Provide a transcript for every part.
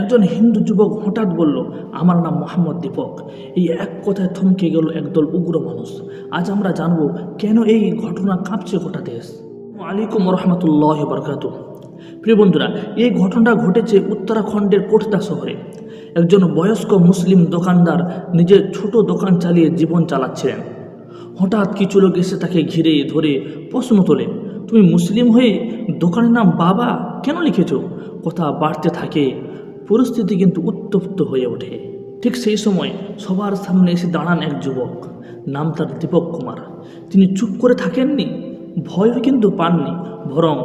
একজন হিন্দু যুবক হঠাৎ বলল, আমার নাম মোহাম্মদ দীপক। এই এক কথায় থমকে গেল একদল উগ্র মানুষ। আজ আমরা জানব কেন এই ঘটনা কাঁপছে গোটা দেশ আলাইকুম রহমতুল্লাহ বরকাত প্রিয় বন্ধুরা, এই ঘটনাটা ঘটেছে উত্তরাখণ্ডের কোটদা শহরে। একজন বয়স্ক মুসলিম দোকানদার নিজের ছোট দোকান চালিয়ে জীবন চালাচ্ছিলেন। হঠাৎ কিছু লোক এসে তাকে ঘিরে ধরে প্রশ্ন তোলে তুমি মুসলিম হয়ে দোকানের নাম বাবা কেন লিখেছো? কথা বাড়তে থাকে পরিস্থিতি কিন্তু উত্তপ্ত হয়ে ওঠে। ঠিক সেই সময় সবার সামনে এসে দাঁড়ান এক যুবক নাম তার দীপক কুমার। তিনি চুপ করে থাকেননি ভয়ও কিন্তু পাননি বরং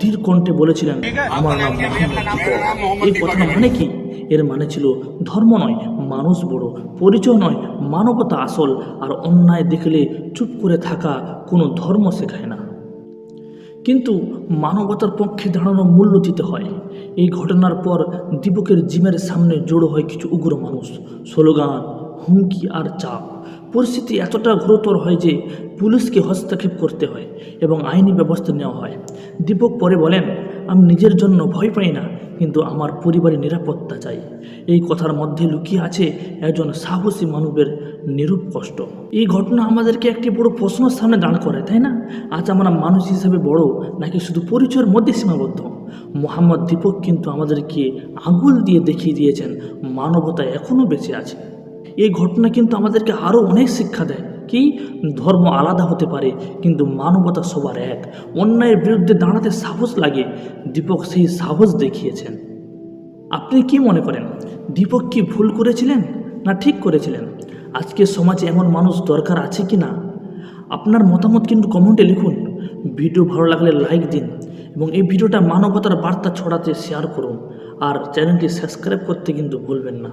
ধীর কণ্ঠে বলেছিলেন আমার নাম মোহাম্মদ এই কথা মানে কি? এর মানে ছিল ধর্ম নয় মানুষ বড়। পরিচয় নয় মানবতা আসল। আর অন্যায় দেখলে চুপ করে থাকা কোনো ধর্ম শেখায় না। কিন্তু মানবতার পক্ষে দাঁড়ানো মূল্য দিতে হয়। এই ঘটনার পর দীপকের জিমের সামনে জড়ো হয় কিছু উগ্র মানুষ। স্লোগান, হুমকি আর চাপ। পরিস্থিতি এতটা গুরুতর হয় যে পুলিশকে হস্তক্ষেপ করতে হয় এবং আইনি ব্যবস্থা নেওয়া হয়। দীপক পরে বলেন, আমি নিজের জন্য ভয় পাই না, কিন্তু আমার পরিবারের নিরাপত্তা চাই। এই কথার মধ্যে লুকিয়ে আছে একজন সাহসী মানবের নিরূপ কষ্ট। এই ঘটনা আমাদেরকে একটি বড় প্রশ্নের সামনে দাঁড় করে তাই না? আজ আমরা মানুষ হিসেবে বড়, নাকি শুধু পরিচয়ের মধ্যে সীমাবদ্ধ? মোহাম্মদ দীপক কিন্তু আমাদেরকে আঙুল দিয়ে দেখিয়ে দিয়েছেন, মানবতা এখনও বেঁচে আছে। এই ঘটনা কিন্তু আমাদেরকে আরও অনেক শিক্ষা দেয়। কি? ধর্ম আলাদা হতে পারে, কিন্তু মানবতা সবার এক। অন্যায়ের বিরুদ্ধে দাঁড়াতে সাহস লাগে। দীপক সেই সাহস দেখিয়েছেন। আপনি কি মনে করেন, দীপক কি ভুল করেছিলেন না ঠিক করেছিলেন? আজকে সমাজে এমন মানুষ দরকার আছে কি না? আপনার মতামত কিন্তু কমেন্টে লিখুন। ভিডিও ভালো লাগলে লাইক দিন এবং এই ভিডিওটা মানবতার বার্তা ছড়াতে শেয়ার করুন। আর চ্যানেলটি সাবস্ক্রাইব করতে কিন্তু ভুলবেন না।